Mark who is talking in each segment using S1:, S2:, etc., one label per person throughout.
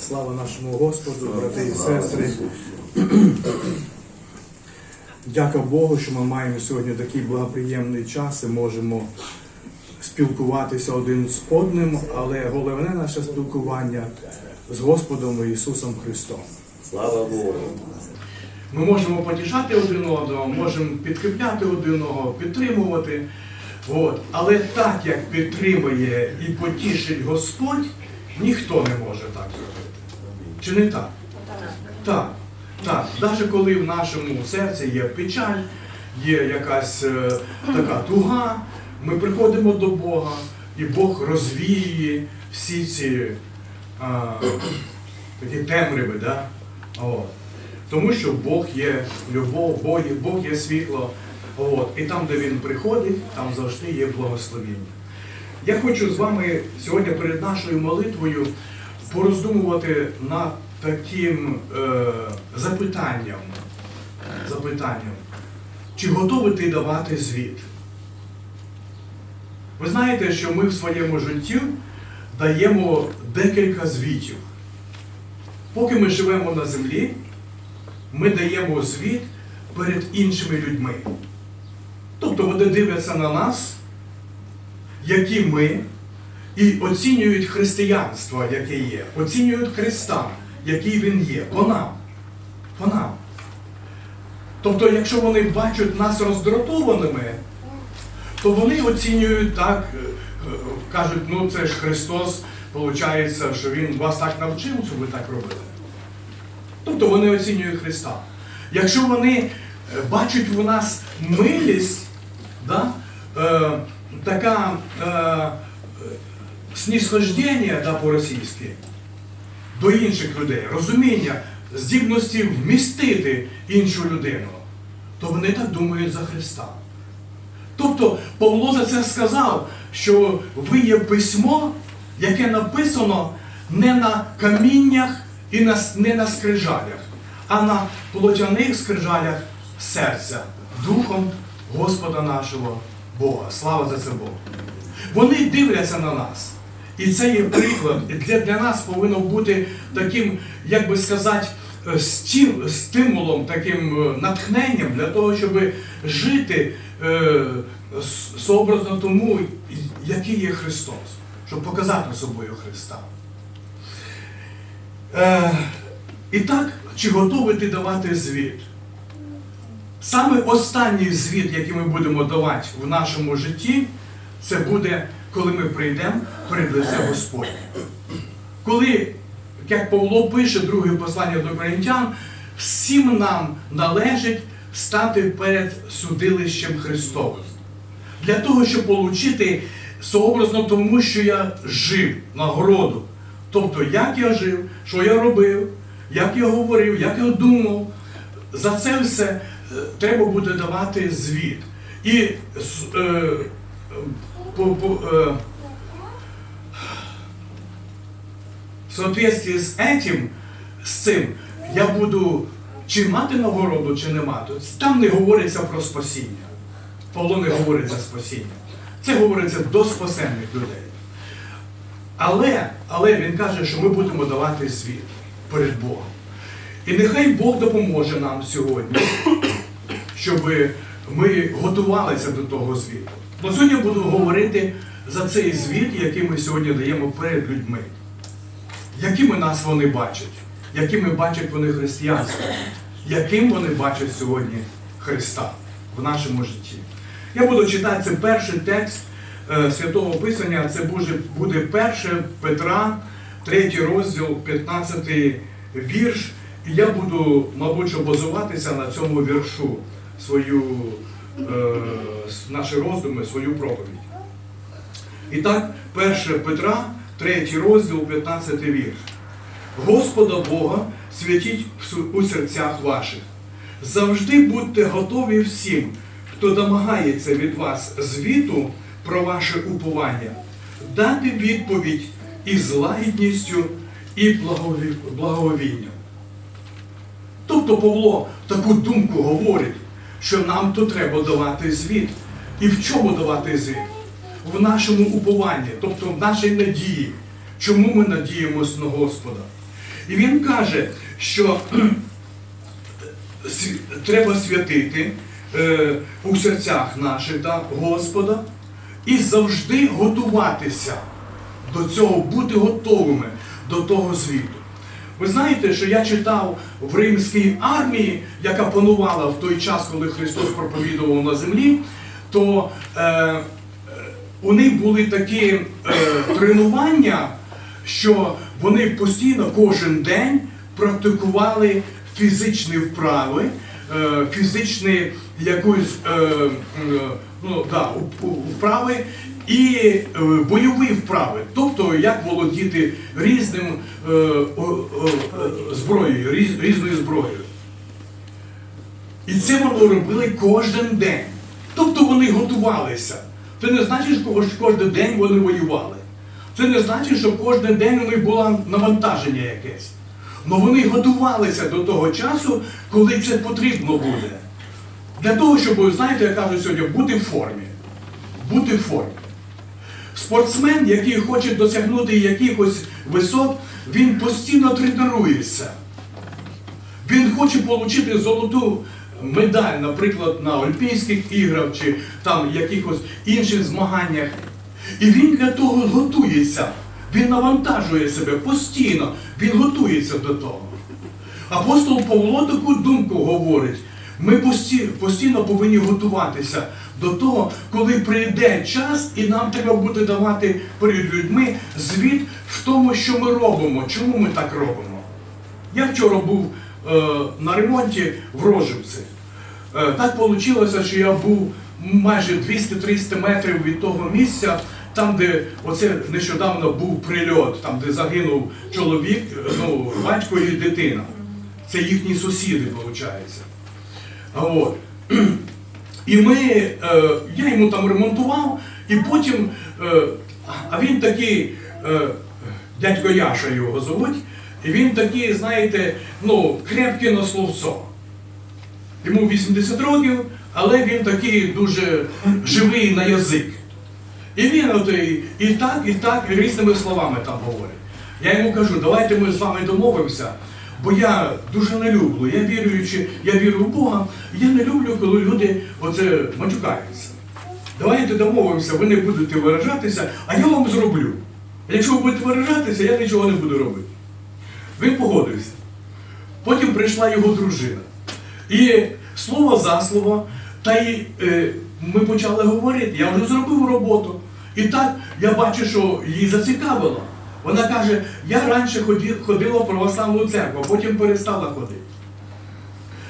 S1: Слава нашому Господу, брати і сестри. Дяка Богу, що ми маємо сьогодні такий благоприємний час і можемо спілкуватися один з одним, але головне наше спілкування з Господом Ісусом Христом.
S2: Слава Богу.
S1: Ми можемо потішати один одного, можемо підкріпляти один одного, підтримувати. От. Але так як підтримує і потішить Господь, ніхто не може так зробити. Чи не так? Так. Так. Навіть коли в нашому серці є печаль, є якась е, така туга, ми приходимо до Бога, і Бог розвіює всі ці а, такі темряви. Да? От. Тому що Бог є любов, Бог є, Бог є світло. От. І там, де Він приходить, там завжди є благословіння. Я хочу з вами сьогодні перед нашою молитвою пороздумувати над таким е, запитанням. запитанням. Чи готовий ти давати звіт? Ви знаєте, що ми в своєму житті даємо декілька звітів. Поки ми живемо на землі, ми даємо звіт перед іншими людьми. Тобто вони дивляться на нас, які ми, і оцінюють християнство, яке є, оцінюють Христа, який Він є, по нам. По нам. Тобто, якщо вони бачать нас роздратованими, то вони оцінюють так, е, е, кажуть, ну це ж Христос, виходить, що Він вас так навчив, щоб ви так робили. Тобто вони оцінюють Христа. Якщо вони е, бачать в нас милість, да, така е, снісхождення да, по-російськи до інших людей, розуміння, здібності вмістити іншу людину, то вони так думають за Христа. Тобто Павло за це сказав, що ви є письмо, яке написано не на каміннях і на, не на скрижалях, а на плотяних скрижалях серця, духом Господа нашого Бога. Слава за це Богу. Вони дивляться на нас. І це є приклад. Для, для нас повинно бути таким, як би сказати, е, стимулом, таким е, натхненням для того, щоб жити е, сообразно тому, який є Христос, щоб показати собою Христа. Е, і так, чи готовий ти давати звіт? Саме останній звіт, який ми будемо давати в нашому житті, це буде, коли ми прийдемо перед лице Господнє. Коли, як Павло пише, друге послання до Коринтян, всім нам належить стати перед судилищем Христовим. Для того, щоб отримати сообразно тому, що я жив нагороду. Тобто, як я жив, що я робив, як я говорив, як я думав, за це все треба буде давати звіт. І е, по, по, е, в соответствии з этим, з цим, я буду чи мати нагороду, чи не мати. Там не говориться про спасіння. Павло не говорить за спасіння. Це говориться до спасенних людей. Але, але він каже, що ми будемо давати звіт перед Богом. І нехай Бог допоможе нам сьогодні, щоб ми готувалися до того звіту. Бо сьогодні я буду говорити за цей звіт, який ми сьогодні даємо перед людьми. Якими нас вони бачать, якими бачать вони християнство, яким вони бачать сьогодні Христа в нашому житті. Я буду читати це перший текст е, Святого Писання, це буде, 1 Петра, 3 розділ, 15 вірш. Я буду, мабуть, базуватися на цьому віршу свою, е, наші роздуми, свою проповідь. І так, 1 Петра, 3 розділ, 15 вірш. Господа Бога святіть у серцях ваших. Завжди будьте готові всім, хто домагається від вас звіту про ваше уповання, дати відповідь із лагідністю і благові- благовінням. Тобто Павло таку думку говорить, що нам то треба давати звіт. І в чому давати звіт? В нашому упованні, тобто в нашій надії. Чому ми надіємось на Господа? І він каже, що треба святити е, у серцях наших да, Господа і завжди готуватися до цього, бути готовими до того звіту. Ви знаєте, що я читав в римській армії, яка панувала в той час, коли Христос проповідував на землі, то е, е, у них були такі е, тренування, що вони постійно кожен день практикували фізичні вправи, е, фізичні якусь е, е, ну, да, вправи і е, бойові вправи, тобто як володіти різним е, зброєю, різною зброєю. І це вони робили кожен день. Тобто вони готувалися. Це не значить, що кожен день вони воювали. Це не значить, що кожен день у них було навантаження якесь. Але вони готувалися до того часу, коли це потрібно буде. Для того, щоб, знаєте, я кажу сьогодні, бути в формі. Бути в формі. Спортсмен, який хоче досягнути якихось висот, він постійно тренується. Він хоче отримати золоту медаль, наприклад, на Олімпійських іграх чи там якихось інших змаганнях. І він для того готується. Він навантажує себе постійно, він готується до того. Апостол Павло таку думку говорить. Ми постійно повинні готуватися до того, коли прийде час, і нам треба буде давати перед людьми звіт в тому, що ми робимо, чому ми так робимо. Я вчора був е, на ремонті в Роживці. Е, так вийшло, що я був майже 200-300 метрів від того місця, там, де оце нещодавно був прильот, там, де загинув чоловік, ну, батько і дитина. Це їхні сусіди, виходить. А от. І ми, е, я йому там ремонтував, і потім, е, а він такий, е, дядько Яша його звуть, і він такий, знаєте, ну, крепкий на словцо. Йому 80 років, але він такий дуже живий на язик. І він от і, і так, і так, і різними словами там говорить. Я йому кажу, давайте ми з вами домовимося, бо я дуже не люблю. Я віруючи, я вірю в Бога, я не люблю, коли люди оце матюкаються. Давайте домовимося, ви не будете виражатися, а я вам зроблю. Якщо ви будете виражатися, я нічого не буду робити. Він погодився. Потім прийшла його дружина. І слово за слово, та й е, ми почали говорити. Я вже зробив роботу. І так я бачу, що її зацікавило. Вона каже, я раніше ходила в православну церкву, а потім перестала ходити.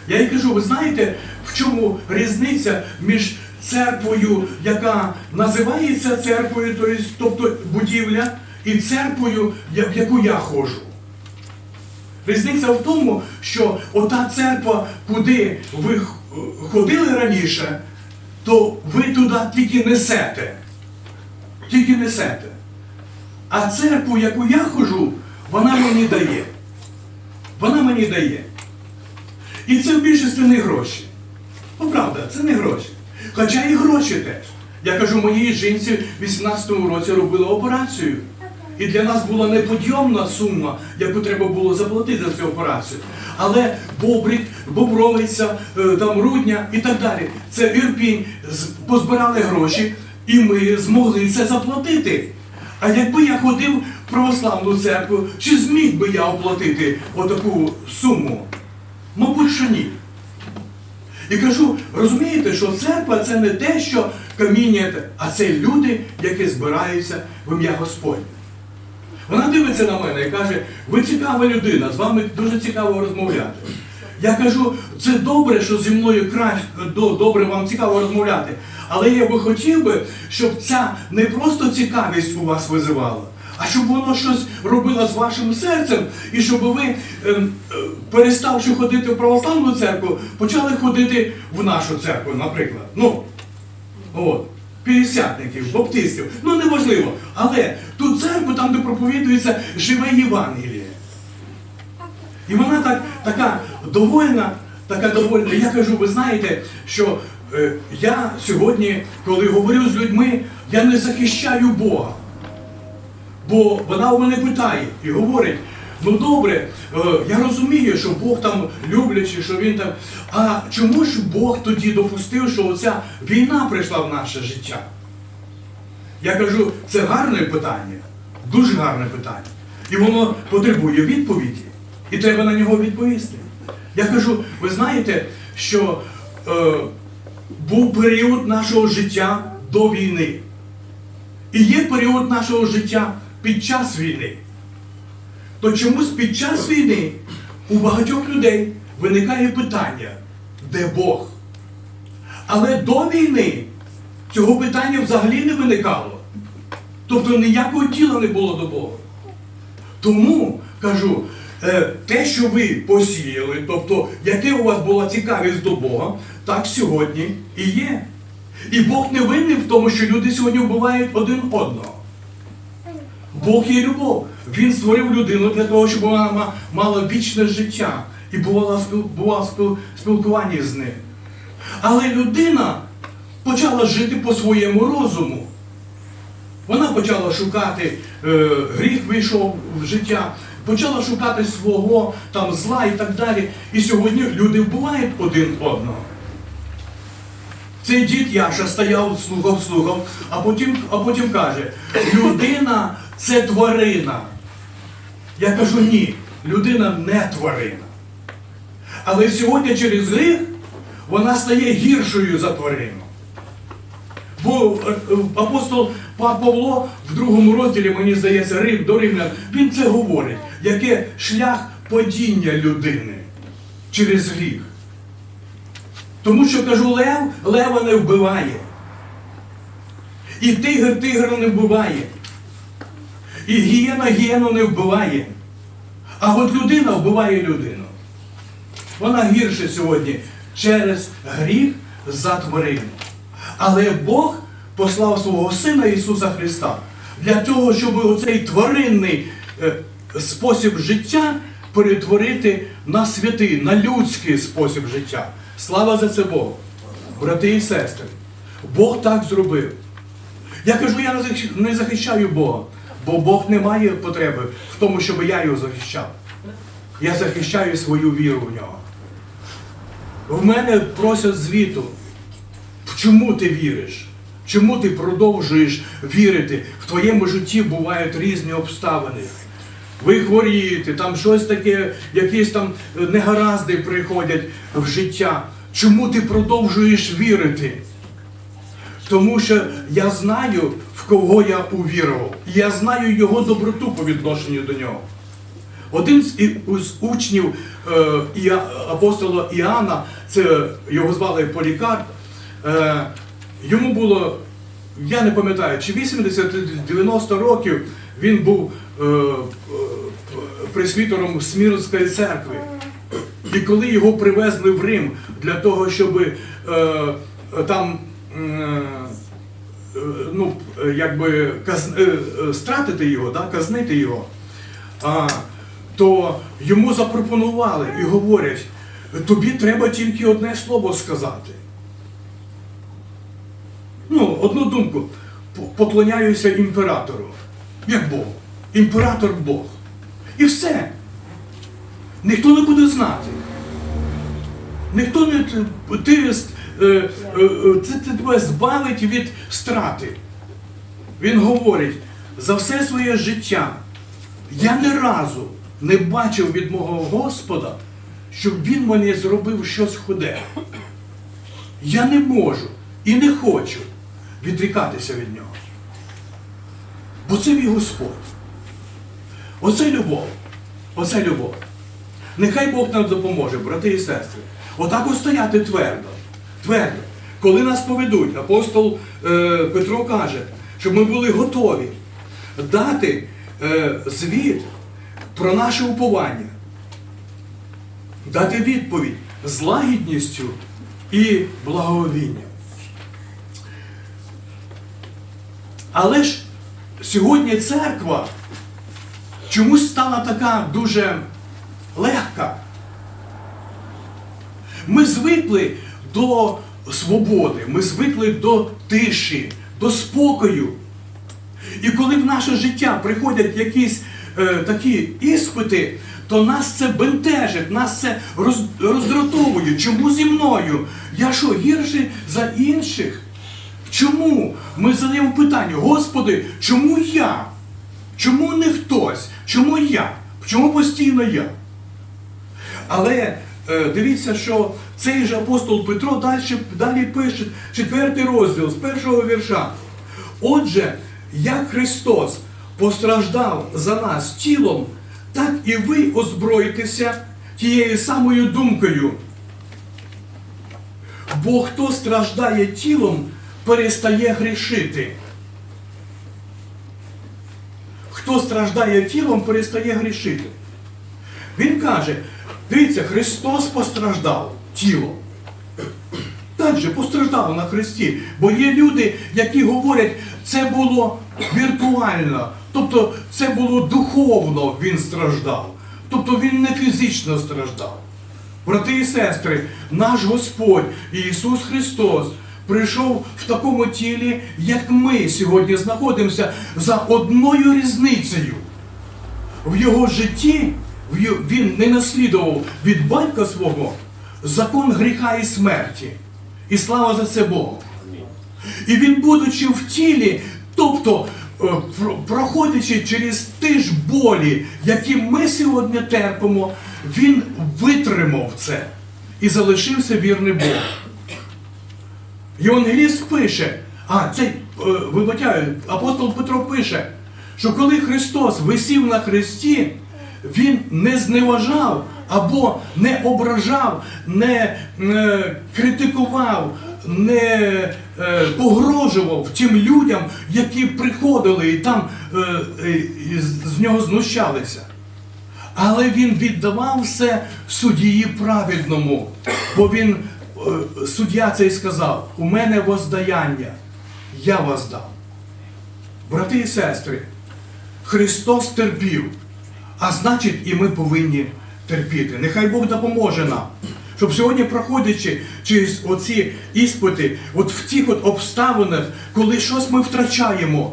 S1: Я їй кажу, ви знаєте, в чому різниця між церквою, яка називається церквою, тобто будівля, і церквою, в яку я ходжу. Різниця в тому, що ота церква, куди ви ходили раніше, то ви туди тільки несете. Тільки несете. А церкву, яку я ходжу, вона мені дає. Вона мені дає. І це в більшості не гроші. Ну, правда, це не гроші. Хоча і гроші теж. Я кажу, моїй жінці в 18-му році робили операцію. І для нас була неподйомна сума, яку треба було заплатити за цю операцію. Але Бобрик, Бобровиця, е, там Рудня і так далі. Це Ірпінь позбирали гроші, і ми змогли це заплатити. А якби я ходив в православну церкву, чи зміг би я оплатити отаку суму? Мабуть, що ні. І кажу, розумієте, що церква це не те, що каміння, а це люди, які збираються в ім'я Господнє. Вона дивиться на мене і каже, ви цікава людина, з вами дуже цікаво розмовляти. Я кажу, це добре, що зі мною краще, добре вам цікаво розмовляти. Але я би хотів би, щоб ця не просто цікавість у вас визивала, а щоб воно щось робило з вашим серцем, і щоб ви, ем, е, переставши ходити в православну церкву, почали ходити в нашу церкву, наприклад. Ну, От. П'ятдесятників, баптистів, ну неважливо. Але ту церкву, там, де проповідується живе Євангеліє. І вона так, така довольна, така довольна. Я кажу, ви знаєте, що е, я сьогодні, коли говорю з людьми, я не захищаю Бога. Бо вона у мене питає і говорить, ну добре, е, я розумію, що Бог там люблячий, що він там. А чому ж Бог тоді допустив, що оця війна прийшла в наше життя? Я кажу, це гарне питання, дуже гарне питання. І воно потребує відповіді. І треба на нього відповісти. Я кажу, ви знаєте, що е, був період нашого життя до війни. І є період нашого життя під час війни. То чомусь під час війни у багатьох людей виникає питання, де Бог? Але до війни цього питання взагалі не виникало. Тобто ніякого діла не було до Бога. Тому кажу, те, що ви посіяли, тобто яке у вас була цікавість до Бога, так сьогодні і є. І Бог не винний в тому, що люди сьогодні вбивають один одного. Бог є любов. Він створив людину для того, щоб вона мала вічне життя і була, в спіл- спілкуванні з ним. Але людина почала жити по своєму розуму. Вона почала шукати, е, гріх вийшов в життя, почала шукати свого там зла і так далі. І сьогодні люди вбивають один одного. Цей дід Яша стояв, слухав, слухав, а потім, а потім каже: людина це тварина. Я кажу, ні, людина не тварина. Але сьогодні через гріх вона стає гіршою за тварину. Бо е, е, апостол Павло в другому розділі, мені здається, Рим до Римлян, він це говорить, яке шлях падіння людини через гріх. Тому що кажу, лев лева не вбиває. І тигр тигра не вбиває. І гієна гієну не вбиває. А от людина вбиває людину. Вона гірше сьогодні через гріх за тварину. Але Бог послав свого Сина Ісуса Христа для того, щоб оцей тваринний е, спосіб життя перетворити на святий, на людський спосіб життя. Слава за це Богу. Брати і сестри, Бог так зробив. Я кажу, я не захищаю Бога, бо Бог не має потреби в тому, щоб я його захищав. Я захищаю свою віру в нього. В мене просять звіту. Чому ти віриш? Чому ти продовжуєш вірити? В твоєму житті бувають різні обставини. Ви хворієте, там щось таке, якісь там е, негаразди приходять в життя. Чому ти продовжуєш вірити? Тому що я знаю, в кого я увірував. Я знаю його доброту по відношенню до нього. Один з, учнів е, апостола Іоанна, це його звали Полікарп, йому було, я не пам'ятаю, чи 80-90 років він був е, е, пресвітером Смірнської церкви. І коли його привезли в Рим для того, щоб е, там е, е, ну, е, якби каз, е, е, стратити його, да, казнити його, то йому запропонували і говорять, тобі треба тільки одне слово сказати. Ну, одну думку, поклоняюся імператору. Як Бог. Імператор Бог. І все. Ніхто не буде знати. Ніхто не ти, е, е, е, це це тебе збавить від страти. Він говорить, за все своє життя я ні разу не бачив від мого Господа, щоб він мені зробив щось худе. Я не можу і не хочу відрікатися від нього. Бо це мій Господь. Оце любов. Оце любов. Нехай Бог нам допоможе, брати і сестри. Отак от стояти твердо. Твердо. Коли нас поведуть, апостол е, Петро каже, щоб ми були готові дати е, звіт про наше уповання, дати відповідь з лагідністю і благовінням. Але ж сьогодні церква чомусь стала така дуже легка. Ми звикли до свободи, ми звикли до тиші, до спокою. І коли в наше життя приходять якісь е, такі іспити, то нас це бентежить, нас це роз, роздратовує. Чому зі мною? Я що, гірший за інших? Чому? Ми задаємо питання, Господи, чому я? Чому не хтось? Чому я? Чому постійно я? Але е, дивіться, що цей же апостол Петро далі, далі пише, четвертий розділ з першого вірша. Отже, як Христос постраждав за нас тілом, так і ви озброїтеся тією самою думкою. Бо хто страждає тілом, перестає грішити. Хто страждає тілом, перестає грішити. Він каже, дивіться, Христос постраждав тілом. Так же постраждав на Христі. Бо є люди, які говорять, це було віртуально, тобто це було духовно він страждав. Тобто він не фізично страждав. Брати і сестри, наш Господь Ісус Христос прийшов в такому тілі, як ми сьогодні знаходимося, за одною різницею. В його житті він не наслідував від батька свого закон гріха і смерті. І слава за це Богу. І він, будучи в тілі, тобто е, проходячи через ті ж болі, які ми сьогодні терпимо, він витримав це і залишився вірний Богу. Євангеліст пише, а цей, е, вибачаю, апостол Петро пише, що коли Христос висів на хресті, Він не зневажав або не ображав, не е, критикував, не е, погрожував тим людям, які приходили і там е, е, з- нього знущалися. Але він віддавав все судді праведному, бо він, суддя цей сказав, у мене воздаяння, я вас дам. Брати і сестри, Христос терпів, а значить і ми повинні терпіти. Нехай Бог допоможе нам. Щоб сьогодні, проходячи через оці іспити, от в тих от обставинах, коли щось ми втрачаємо,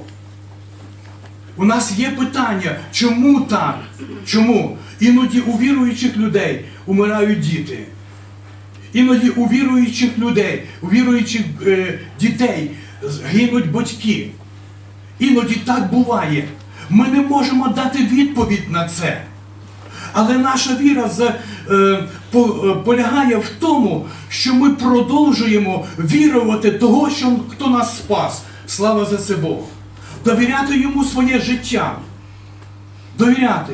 S1: у нас є питання, чому так? Чому? Іноді у віруючих людей умирають діти. Іноді у віруючих людей, у віруючих е, дітей гинуть батьки. Іноді так буває. Ми не можемо дати відповідь на це. Але наша віра за, е, по, е, полягає в тому, що ми продовжуємо вірувати того, що хто нас спас. Слава за це Богу. Довіряти йому своє життя. Довіряти.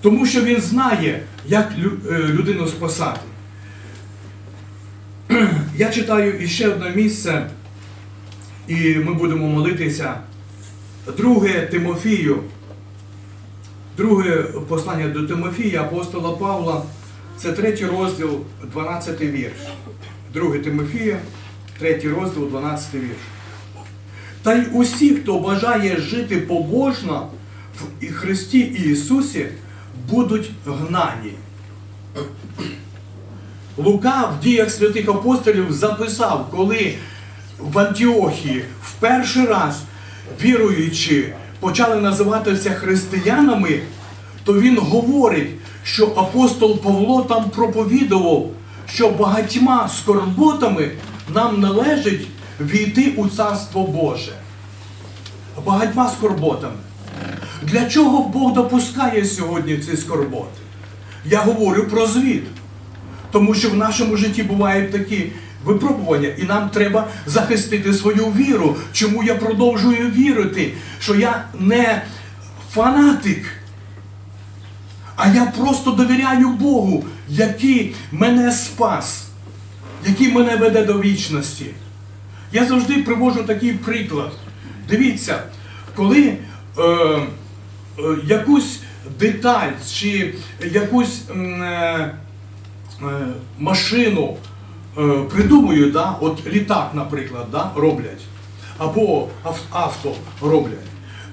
S1: Тому що він знає, як е, людину спасати. Я читаю іще одне місце, і ми будемо молитися. Друге Тимофію. Друге послання до Тимофія, апостола Павла, це третій розділ, 12 вірш. Друге Тимофія, третій розділ, 12 вірш. Та й усі, хто бажає жити побожно в Христі Ісусі, будуть гнані. Лука в діях святих апостолів записав, коли в Антіохії в перший раз віруючи почали називатися християнами, то він говорить, що апостол Павло там проповідував, що багатьма скорботами нам належить війти у Царство Боже. Багатьма скорботами. Для чого Бог допускає сьогодні ці скорботи? Я говорю про звіт. Тому що в нашому житті бувають такі випробування, і нам треба захистити свою віру. Чому я продовжую вірити, що я не фанатик, а я просто довіряю Богу, який мене спас, який мене веде до вічності. Я завжди привожу такий приклад. Дивіться, коли е, е, якусь деталь чи якусь е, машину е, придумують, да? от літак, наприклад, да? роблять, або авто роблять,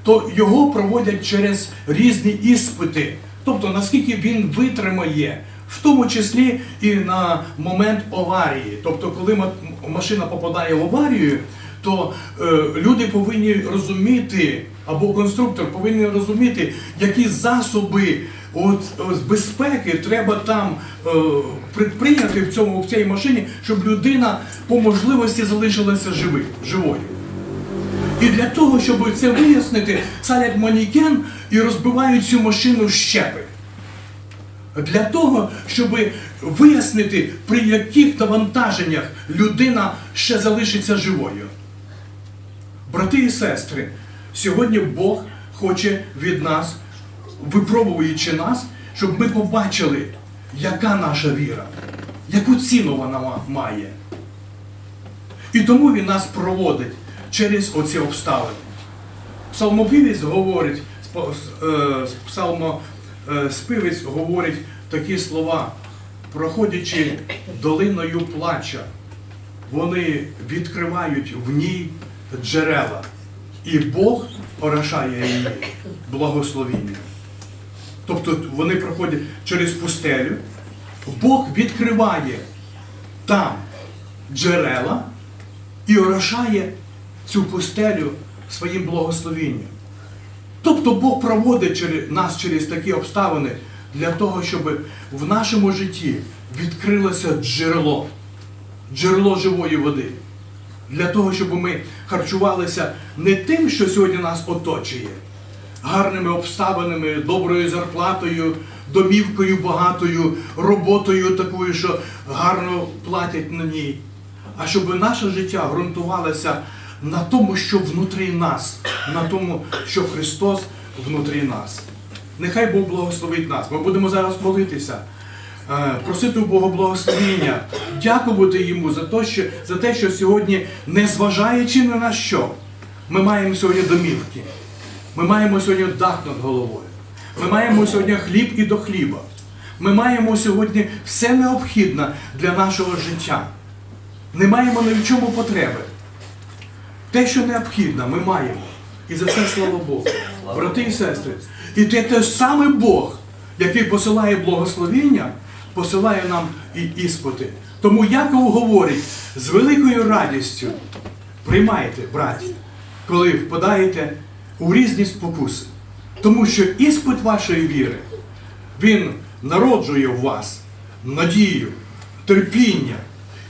S1: то його проводять через різні іспити. Тобто, наскільки він витримає, в тому числі і на момент аварії. Тобто, коли машина попадає в аварію, то е, люди повинні розуміти, або конструктор повинен розуміти, які засоби от, з безпеки треба там е, предприйняти в цьому в цій машині, щоб людина по можливості залишилася живи, живою. І для того, щоб це вияснити, садять манікен і розбивають цю машину в щепи. Для того, щоб вияснити, при яких навантаженнях людина ще залишиться живою. Брати і сестри, сьогодні Бог хоче від нас, випробуючи нас, щоб ми побачили, яка наша віра, яку ціну вона має. І тому він нас проводить через оці обставини. Псалмопівець говорить, е, псалмоспівець говорить такі слова, проходячи долиною плача, вони відкривають в ній джерела, і Бог орошає її благословіння. Тобто вони проходять через пустелю, Бог відкриває там джерела і орошає цю пустелю своїм благословінням. Тобто Бог проводить нас через такі обставини для того, щоб в нашому житті відкрилося джерело, джерело живої води. Для того, щоб ми харчувалися не тим, що сьогодні нас оточує, гарними обставинами, доброю зарплатою, домівкою багатою, роботою такою, що гарно платять на ній, а щоб наше життя ґрунтувалося на тому, що внутрі нас, на тому, що Христос внутрі нас. Нехай Бог благословить нас. Ми будемо зараз молитися, е, просити у Бога благословення, дякувати йому за те, що, за те, що сьогодні, незважаючи ні на що, ми маємо сьогодні домівки. Ми маємо сьогодні дах над головою. Ми маємо сьогодні хліб і до хліба. Ми маємо сьогодні все необхідне для нашого життя. Не маємо ні в чому потреби. Те, що необхідно, ми маємо. І за це слава Богу. Брати і сестри. І те той самий Бог, який посилає благословіння, посилає нам і іспити. Тому Яков говорить з великою радістю. Приймайте, браті, коли впадаєте у різні спокуси. Тому що іспит вашої віри, він народжує в вас надію, терпіння.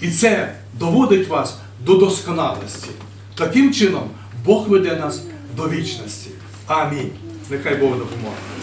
S1: І це доводить вас до досконалості. Таким чином Бог веде нас до вічності. Амінь. Нехай Бог допоможе.